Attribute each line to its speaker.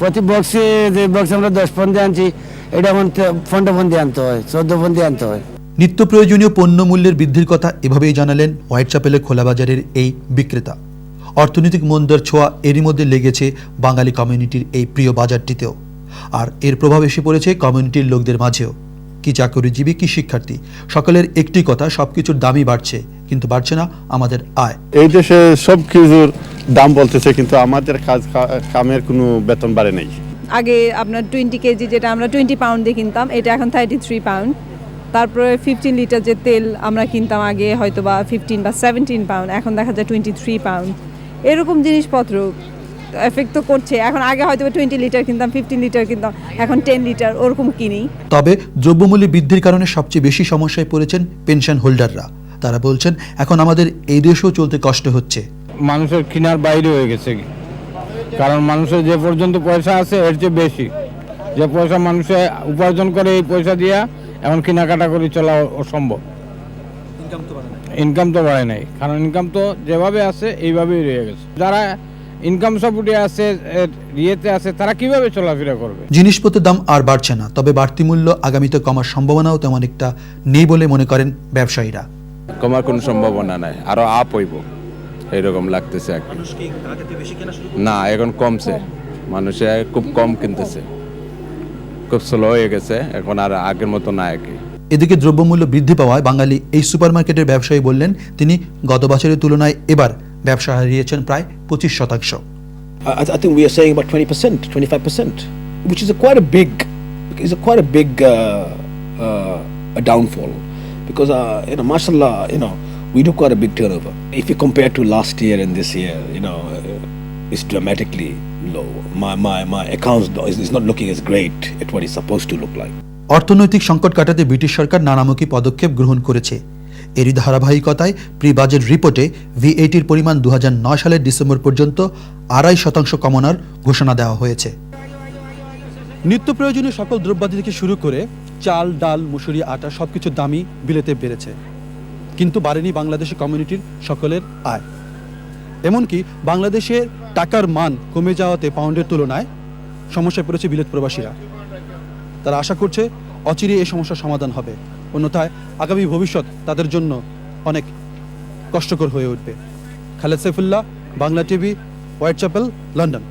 Speaker 1: প্রতি বক্সে যে বক্স আমরা দশ ফন্দি আনছি এটা এখন পনেরো ফন্দি আনতে হয় চোদ্দ ফন্দি আনতে হয়।
Speaker 2: নিত্য প্রয়োজনীয় পণ্য মূল্যের বৃদ্ধির কথা এভাবেই জানালেন হোয়াইট চ্যাপেলের খোলাবাজারের এই বিক্রেতা। অর্থনৈতিক মন্দার ছোঁয়া এরই মধ্যে লেগেছে বাঙালি কমিউনিটির এই প্রিয় বাজারটিতেও। আর এর প্রভাব এসে পড়েছে কমিউনিটির লোকদের মাঝেও। কি চাকরিজীবী কি শিক্ষার্থী সকলের একটি কথা সবকিছুর দামই বাড়ছে কিন্তু বাড়ছে না আমাদের আয়।
Speaker 3: এই দেশে সব কিছুর দাম বলতেছে কিন্তু আমাদের কাজ কামের কোনো বেতন বাড়ে নেই।
Speaker 4: আগে আপনার টোয়েন্টি কেজি যেটা আমরা টোয়েন্টি পাউন্ড দিয়ে কিনতাম এটা এখন থার্টি থ্রি পাউন্ড তারপরে ফিফটিন লিটার যে তেল আমরা কিনতাম আগে হয়তো বা ফিফটিন বা সেভেন্টিন পাউন্ড এখন দেখা যায় টোয়েন্টি থ্রি পাউন্ড এরকম জিনিসপত্র এফেক্ট তো করছে। এখন আগে হয়তো টোয়েন্টি লিটার কিনতাম ফিফটিন লিটার কিনতাম এখন টেন লিটার ওরকম কিনি।
Speaker 2: তবে দ্রব্যমূল্য বৃদ্ধির কারণে সবচেয়ে বেশি সমস্যায় পড়েছেন পেনশন হোল্ডাররা। তারা বলছেন এখন আমাদের এই দেশেও চলতে কষ্ট হচ্ছে।
Speaker 5: মানুষের কেনার বাইরে হয়ে গেছে। কারণ মানুষের যে পর্যন্ত পয়সা আছে এর চেয়ে বেশি। যে পয়সা মানুষে উপার্জন করে এই পয়সা দিয়া এখন কেনাকাটা করে চলা অসম্ভব। ইনকাম তো বাড়ে নাই। কারণ ইনকাম তো যেভাবে আছে এইভাবেই রয়ে গেছে। যারা ইনকাম সাপোর্টে আছে এর ইয়েতে আছে তারা কীভাবে চলাফেরা করবে?
Speaker 2: জিনিসপত্রের দাম আর বাড়ছে না তবে বাড়তি মূল্য আগামীতে কমার সম্ভাবনাও তেমন একটা নেই বলে মনে করেন ব্যবসায়ীরা।
Speaker 6: কমার কোনো সম্ভাবনা নাই আরও আপ হইব। এইরকম লাগতেছে আর কি। না এখন কমছে। মানুষে খুব কম কিনতেছে। খুব স্লো হয়ে গেছে এখন আর আগের মতো না আর কি।
Speaker 2: এদিকে দ্রব্যমূল্য বৃদ্ধি পাওয়ায় বাঙালি এই সুপারমার্কেটের ব্যবসায়ী বললেন তিনি গত বছরের তুলনায় এবার ব্যবসা হারিয়েছেন প্রায় পঁচিশ শতাংশ।
Speaker 7: I, think we are saying about 20%, 25%, which is a quite a big, is a quite a big uh, uh, a downfall, because uh, you know, mashallah, you know, we do quite a big turnover. If you compare to last year and this year, you know, uh, it's dramatically low. My my my accounts is not looking as great at what it's supposed to look like.
Speaker 2: অর্থনৈতিক সংকট কাটাতে British সরকার নানামুখী পদক্ষেপ গ্রহণ করেছে এরই ধারাবাহিকতায় pre budget রিপোর্টে ভিএটির পরিমাণ দু হাজার নয় সালের ডিসেম্বর পর্যন্ত আড়াই শতাংশ কমানোর ঘোষণা দেওয়া হয়েছে নিত্য প্রয়োজনীয় সকল দ্রব্যাদি থেকে শুরু করে চাল ডাল মুসুরি আটা সবকিছুর দামই বিলেতে বেড়েছে কিন্তু বাড়েনি বাংলাদেশি কমিউনিটির সকলের আয়। এমনকি বাংলাদেশের টাকার মান কমে যাওয়াতে পাউন্ডের তুলনায় সমস্যায় পড়েছে বিলেত প্রবাসীরা। তারা আশা করছে অচিরে এই সমস্যার সমাধান হবে। অন্যথায় আগামী ভবিষ্যৎ তাদের জন্য অনেক কষ্টকর হয়ে উঠবে। Khaled Saifullah, Bangla TV, Whitechapel, London.